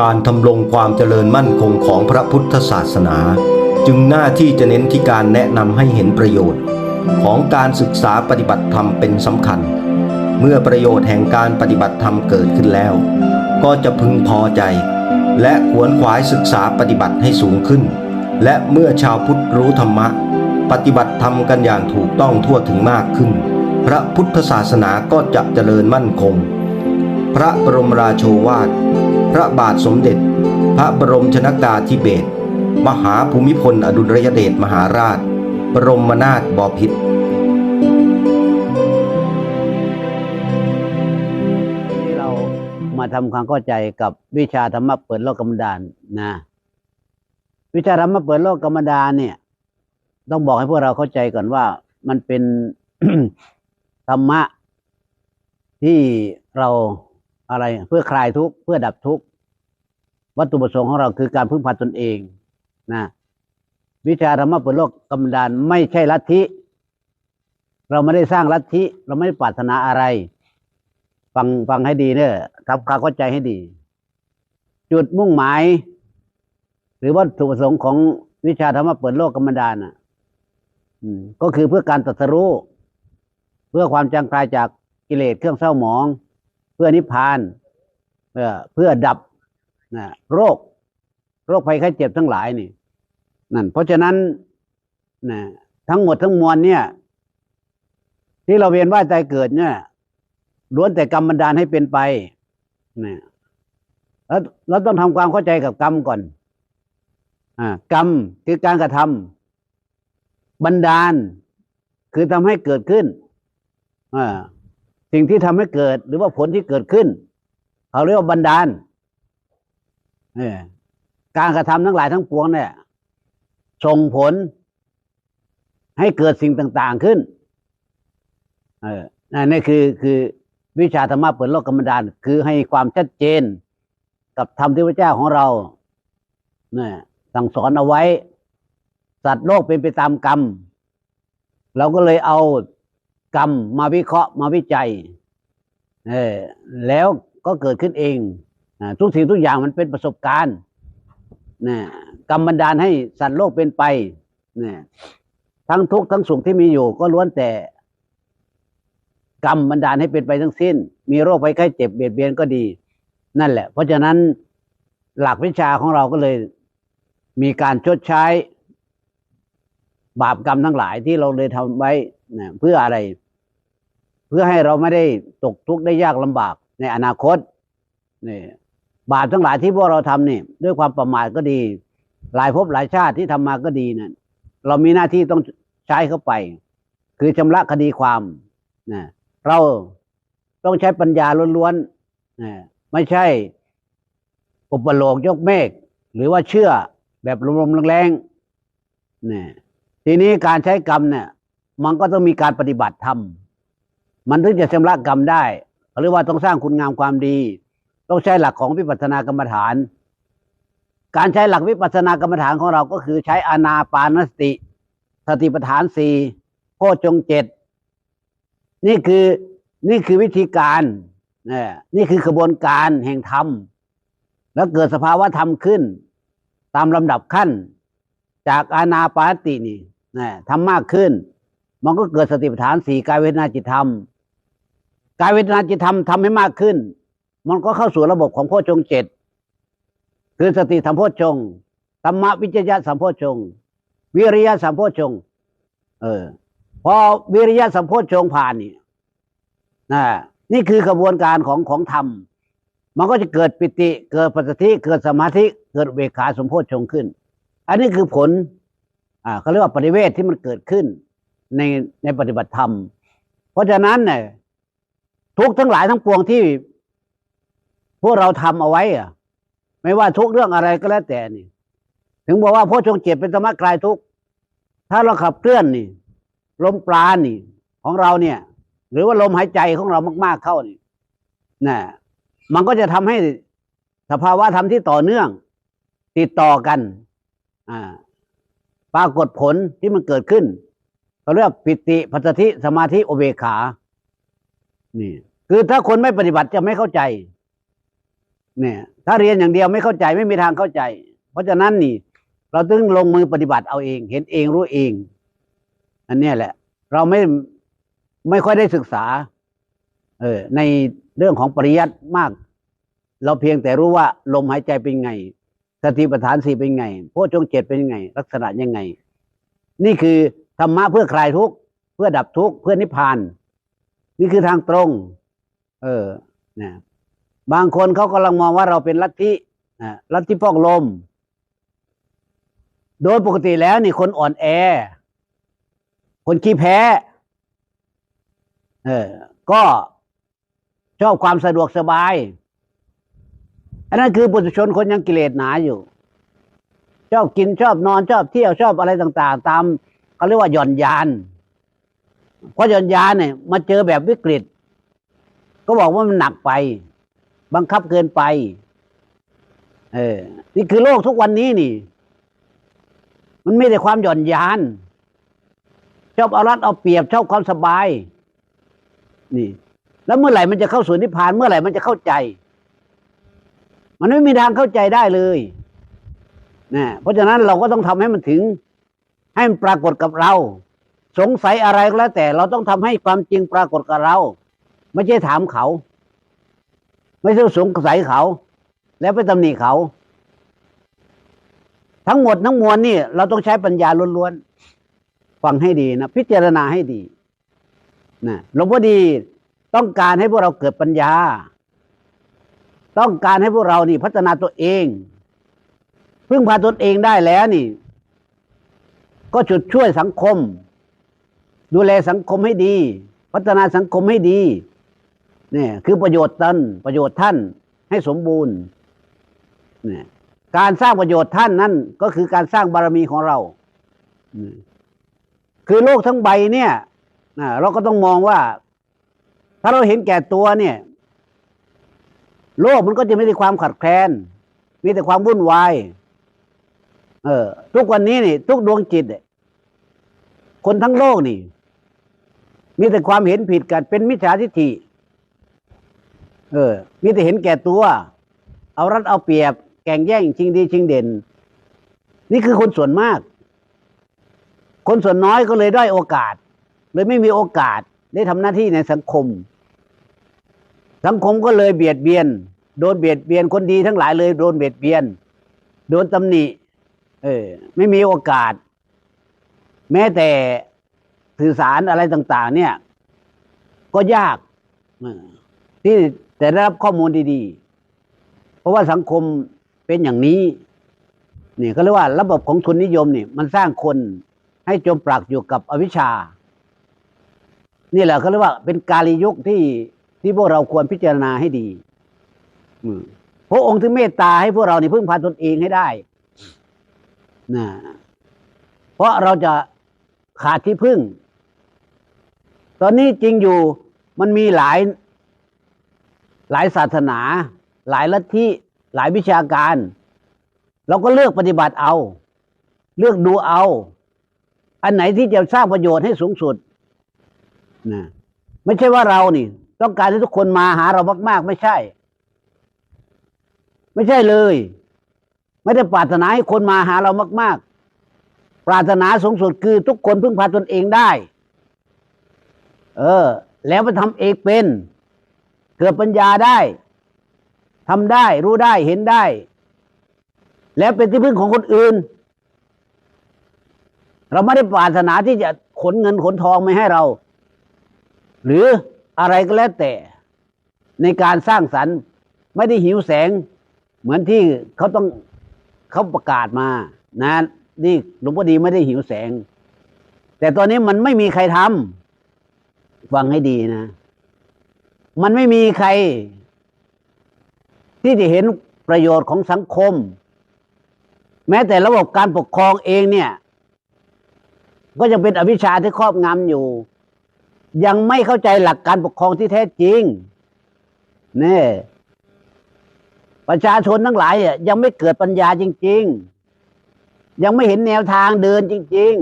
การทำลงความเจริญมั่นคงของพระพุทธศาสนา จึงหน้าที่จะเน้นที่การแนะนำให้เห็นประโยชน์ ของการศึกษาปฏิบัติธรรมเป็นสำคัญ เมื่อประโยชน์แห่งการปฏิบัติธรรมเกิดขึ้นแล้ว ก็จะพึงพอใจ และขวนขวายศึกษาปฏิบัติให้สูงขึ้น และเมื่อชาวพุทธรู้ธรรมะ ปฏิบัติธรรมกันอย่างถูกต้องทั่วถึงมากขึ้น พระพุทธศาสนาก็จะเจริญมั่นคง พระบรมราโชวาท พระบาทสมเด็จ พระบรมชนากาธิเบศรมหาภูมิพลอดุลยเดชมหาราช บรมนาถบพิตรที่เรามาทำความเข้าใจกับวิชาธรรมะเปิดโลกกรรมดานนะ วิชาธรรมะเปิดโลกกรรมดานเนี่ย ต้องบอกให้พวกเราเข้าใจก่อนว่ามันเป็นธรรมะที่เรา อะไรเพื่อคลายทุกข์เพื่อดับทุกข์วัตถุประสงค์ของเราคือการพึ่งพาตนเองนะวิชาธรรมะเปิดโลกกรรมดานไม่ใช่ลัทธิ เราไม่ได้สร้างลัทธิ เราไม่ได้ปรารถนาอะไร ฟังฟังให้ดีเนี่ยทำความเข้าใจให้ดี จุดมุ่งหมาย หรือวัตถุประสงค์ของวิชาธรรมะเปิดโลกกรรมดานน่ะก็คือเพื่อการตรัสรู้ เพื่อความจางคลายจากกิเลสเครื่องเศร้าหมอง พื่อนิพพานเพื่อเพื่อดับนะโรค โรคภัยไข้เจ็บทั้งหลายนี่นั่นเพราะฉะนั้นนะทั้งหมดทั้งมวลเนี่ย ที่เราเวียนว่ายตายเกิดเนี่ยล้วนแต่กรรมบันดาลให้เป็นไปนะแล้วเราต้องทำความเข้าใจกับกรรมก่อนอ่ากรรมคือการกระทำบันดาล คือทำให้เกิดขึ้นอ่า สิ่งที่ทำให้เกิดหรือว่าผลที่เกิดขึ้นเขาเรียกว่าบันดาลเออการกระทำทั้งหลายทั้งปวงเนี่ยส่งผล ให้เกิดสิ่งต่าง ๆขึ้น เออนั่นนี่คือคือวิชาธรรมะเปิดโลกกรรมดาน คือให้ความชัดเจน กับธรรมที่พระเจ้าของเราเนี่ยสั่งสอนเอาไว้ สัตว์โลกเป็นไปตามกรรม เราก็เลยเอา กรรมมาวิเคราะห์มาวิจัยเออแล้วก็เกิดขึ้นเองอทุกสิ่งทุกอย่างมันเป็นประสบการณ์นะกรรมบันดาลให้สัตว์โลกเป็นไปนะทั้งทุกข์ทั้งสุขที่มีอยู่ ก็ล้วนแต่ กรรมบันดาลให้เป็นไปทั้งสิ้น มีโรคภัยไข้เจ็บเบียดเบียนก็ดี นั่นแหละ เพราะฉะนั้นหลักวิชาของเราก็เลย มีการชดใช้ บาปกรรมทั้งหลายที่เราเลยทำไว้นะเพื่ออะไร เพื่อให้เราไม่ได้ตกทุกข์ได้ยากลำบากในอนาคตนี่บาปทั้งหลายที่พวกเราทำนี่ด้วยความประมาทก็ดี หลายภพหลายชาติที่ทำมาก็ดีนั่นเรามีหน้าที่ต้องใช้เข้าไป คือชำระคดีความนะเราต้องใช้ปัญญาล้วนๆนะไม่ใช่อุปโลกยกเมฆหรือว่าเชื่อแบบลมๆแรงๆนี่ ทีนี้การใช้กรรมเนี่ย มันก็ต้องมีการปฏิบัติธรรม มันถึงจะชำระกรรมได้หรือว่าต้องสร้างคุณงามความดี ต้องใช้หลักของวิปัสสนากรรมฐาน การใช้หลักวิปัสสนากรรมฐานของเราก็คือใช้อานาปานสติ สติปัฏฐานสี่โพชฌงเจ็ดนี่คือนี่คือวิธีการนี่คือกระบวนการแห่งธรรม แล้วเกิดสภาวะธรรมขึ้น ตามลำดับขั้น จากอานาปานสตินี่ นะทำมากขึ้น มันก็เกิดสติปัฏฐานสี่กายเวทนาจิตธรรมกายเวทนาจิตธรรมทำให้มากขึ้น มันก็เข้าสู่ระบบของโพชฌงเจ็ดคือสติสัมโพชฌงธรรมวิจยะสัมโพชฌงวิริยะสัมโพชฌงเออ พอวิริยะสัมโพชฌงผ่านนี่นะนี่คือกระบวนการของของธรรม มันก็จะเกิดปิติ เกิดปัสสติเกิดสมาธิ เกิดเวขาสมโพชฌงขึ้น อันนี้คือผล อ่าเขาเรียกว่าปฏิเวทที่มันเกิดขึ้นในในปฏิบัติธรรม เพราะฉะนั้นเนี่ยทุกทั้งหลายทั้งปวงที่ พวกเราทำเอาไว้อะไม่ว่าทุกเรื่องอะไรก็แล้วแต่นี่ ถึงบอกว่าโพชฌงเจ็ดเป็นธรรมะคลายทุกถ้าเราขับเคลื่อนนี่ลมปราณนี่ ของเราเนี่ย หรือว่าลมหายใจของเรามาก ๆเข้านี่นะมันก็จะทำให้สภาวะธรรมที่ต่อเนื่อง ติดต่อกัน อ่า ปรากฏผลที่มันเกิดขึ้นเขาเรียกปิติปัสธิสมาธิโอเบขา นี่ คือถ้าคนไม่ปฏิบัติจะไม่เข้าใจ เนี่ย ถ้าเรียนอย่างเดียวไม่เข้าใจไม่มีทางเข้าใจ เพราะฉะนั้นนี่ เราต้องลงมือปฏิบัติเอาเอง เห็นเองรู้เอง อันนี้แหละ เราไม่ไม่ค่อยได้ศึกษา เออ ในเรื่องของปริยัติมาก เราเพียงแต่รู้ว่าลมหายใจเป็นไง สติปัฏฐานสี่เป็นไงโพชฌงเจ็ดเป็นไง ลักษณะยังไง นี่คือธรรมะเพื่อคลายทุกข์เพื่อดับทุกข์เพื่อนิพพาน นี่คือทางตรง เออนะบางคนเขากำลังมองว่าเราเป็นลัทธิลัทธิฟอกลม โดยปกติแล้วนี่คนอ่อนแอ คนขี้แพ้ เออ ก็ชอบความสะดวกสบาย อันนั้นคือปุถุชนคนยังกิเลสหนาอยู่ ชอบกินชอบนอนชอบเที่ยวชอบอะไรต่าง ๆ ตามเขาเรียกว่าหย่อนยานเพราะหย่อนยานเนี่ยมาเจอแบบวิกฤต ก็บอกว่ามันหนักไป บังคับเกินไป เออ นี่คือโลกทุกวันนี้นี่ มันไม่ได้ความหย่อนยาน ชอบเอารัดเอาเปรียบชอบความสบาย นี่ แล้วเมื่อไหร่มันจะเข้าสู่นิพพาน เมื่อไหร่มันจะเข้าใจ มันไม่มีทางเข้าใจได้เลยนะเพราะฉะนั้นเราก็ต้องทำให้มันถึง ให้มันปรากฏกับเรา สงสัยอะไรก็แล้วแต่เราต้องทำให้ความจริงปรากฏกับเรา ไม่ใช่ถามเขา ไม่ใช่สงสัยเขา แล้วไปตำหนิเขา ทั้งหมดทั้งมวลนี่ เราต้องใช้ปัญญาล้วนๆฟังให้ดีนะพิจารณาให้ดีนะหลวงพ่อดีต้องการให้พวกเราเกิดปัญญา ต้องการให้พวกเรานี่ พัฒนาตัวเอง พึ่งพาตนเองได้แล้วนี่ ก็จุดช่วยสังคม ดูแลสังคมให้ดี พัฒนาสังคมให้ดีเนี่ยคือประโยชน์ตนประโยชน์ท่านให้สมบูรณ์เนี่ยการสร้างประโยชน์ท่านนั่นก็คือการสร้างบารมีของเรา คือโลกทั้งใบเนี่ยเราก็ต้องมองว่า ถ้าเราเห็นแก่ตัวเนี่ย โลกมันก็จะไม่ได้ความขัดแคลน มีแต่ความวุ่นวาย เออ ทุกวันนี้นี่ ทุกดวงจิตคนทั้งโลกนี่ มีแต่ความเห็นผิดกัน เป็นมิจฉาทิฏฐิ เออ มีแต่เห็นแก่ตัว เอารัดเอาเปรียบ แก่งแย่งชิงดีชิงเด่น นี่คือคนส่วนมาก คนส่วนน้อยก็เลยได้โอกาส เลยไม่มีโอกาสได้ทำหน้าที่ในสังคม สังคมก็เลยเบียดเบียน โดนเบียดเบียนคนดีทั้งหลายเลย โดนเบียดเบียน โดนตำหนิ เออ ไม่มีโอกาส แม้แต่สื่อสารอะไรต่าง ๆ เนี่ย ก็ยากอที่แต่ได้รับข้อมูลดีๆ เพราะว่าสังคมเป็นอย่างนี้นี่ยเขาเรียกว่าระบบของทุนนิยมเนี่ยมันสร้างคนให้จมปลักอยู่กับอวิชชา นี่แหละเขาเรียกว่าเป็นกาลียุคที่ที่พวกเราควรพิจารณาให้ดี พระองค์ถึงเมตตาให้พวกเราเนี่พึ่งพาตนเองให้ได้นะเพราะเราจะขาดที่พึ่ง ตอนนี้จริงอยู่มันมีหลาย หลายศาสนา หลายลัทธิหลายวิชาการ เราก็เลือกปฏิบัติเอา เลือกดูเอา อันไหนที่จะสร้างประโยชน์ให้สูงสุดนะไม่ใช่ว่าเรานี่ ต้องการให้ทุกคนมาหาเรามาก ๆ ไม่ใช่ ไม่ใช่เลย ไม่ได้ปรารถนาให้คนมาหาเรามาก ๆ ปรารถนาสูงสุดคือทุกคนพึ่งพาตนเองได้ เออ แล้วไปทำเองเป็น เกิดปัญญาได้ทำได้รู้ได้เห็นได้ แล้วเป็นที่พึ่งของคนอื่น เราไม่ได้ปรารถนาที่จะขนเงินขนทองไม่ให้เรา หรืออะไรก็แล้วแต่ ในการสร้างสรรค์ ไม่ได้หิวแสง เหมือนที่เขาต้องเขาประกาศมา นะ นี่หลวงพ่อดีไม่ได้หิวแสง แต่ตอนนี้มันไม่มีใครทำฟังให้ดีนะ มันไม่มีใคร ที่จะเห็นประโยชน์ของสังคม แม้แต่ระบบการปกครองเองเนี่ย ก็ยังเป็นอวิชชาที่ครอบงำอยู่ ยังไม่เข้าใจหลักการปกครองที่แท้จริงนี่ ประชาชนทั้งหลายยังไม่เกิดปัญญาจริง ๆ ยังไม่เห็นแนวทางเดินจริง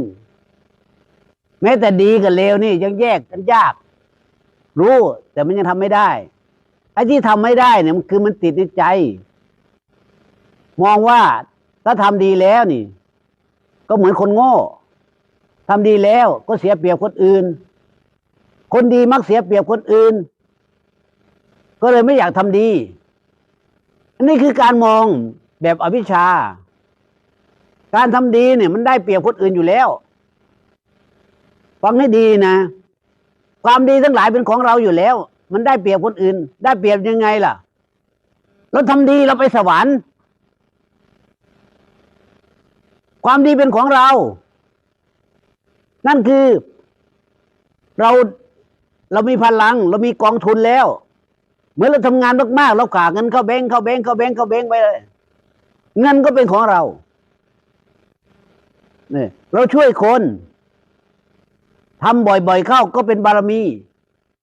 ๆ แม้แต่ดีกับเลวนี่ยังแยกกันยาก รู้แต่มันยังทำไม่ได้ไอ้ที่ทำไม่ได้เนี่ยมันคือมันติดในใจ มองว่าถ้าทำดีแล้วนี่ ก็เหมือนคนโง่ทำดีแล้วก็เสียเปรียบคนอื่น คนดีมักเสียเปรียบคนอื่น ก็เลยไม่อยากทำดี นนี้คือการมองแบบอวิชชา การทำดีเนี่ยมันได้เปรียบคนอื่นอยู่แล้ว ฟังให้ดีนะ ความดีทั้งหลายเป็นของเราอยู่แล้ว มันได้เปรียบคนอื่น ได้เปรียบยังไงล่ะ เราทำดีเราไปสวรรค์ ความดีเป็นของเรา นั่นคือเราเรามีพลัง เรามีกองทุนแล้ว เมื่อเราทำงานมากๆเราฝากเงินเข้าแบงค์เข้าแบงค์เข้าแบงค์เข้าแบงค์ไปเลยเงินก็เป็นของเราเนี่ยเราช่วยคนทำบ่อยๆเข้าก็เป็นบารมี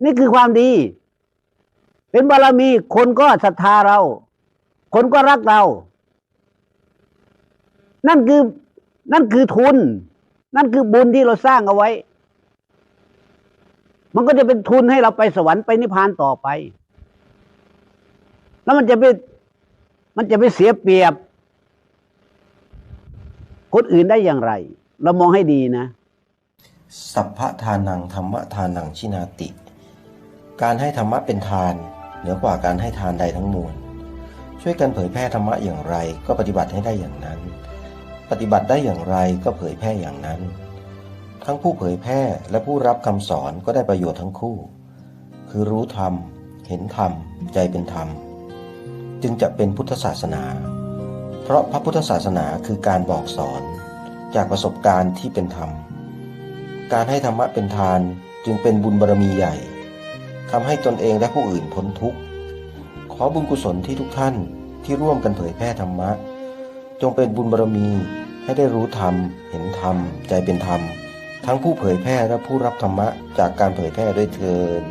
นี่คือความดี เป็นบารมี คนก็ศรัทธาเรา คนก็รักเรา นั่นคือ นั่นคือทุน นั่นคือบุญที่เราสร้างเอาไว้ มันก็จะเป็นทุนให้เราไปสวรรค์ไปนิพพานต่อไป แล้วมันจะไปมันจะไปเสียเปรียบ คนอื่นได้อย่างไร เรามองให้ดีนะ สัพพะทานังธรรมะทานังชินาติ การให้ธรรมะเป็นทาน เหนือกว่าการให้ทานใดทั้งมวลช่วยกันเผยแพร่ธรรมะอย่างไรก็ปฏิบัติให้ได้อย่างนั้น ปฏิบัติได้อย่างไรก็เผยแพร่อย่างนั้น ทั้งผู้เผยแพร่และผู้รับคำสอนก็ได้ประโยชน์ทั้งคู่ คือรู้ธรรม เห็นธรรม ใจเป็นธรรม จึงจะเป็นพุทธศาสนา เพราะพระพุทธศาสนาคือการบอกสอน จากประสบการณ์ที่เป็นธรรม การให้ธรรมะเป็นทานจึงเป็นบุญบารมีใหญ่ทำให้ตนเองและผู้อื่นพ้นทุกข์ ขอบุญกุศลที่ทุกท่านที่ร่วมกันเผยแพร่ธรรมะ จงเป็นบุญบารมีให้ได้รู้ธรรม เห็นธรรม ใจเป็นธรรม ทั้งผู้เผยแพร่และผู้รับธรรมะจากการเผยแพร่ด้วยเทิน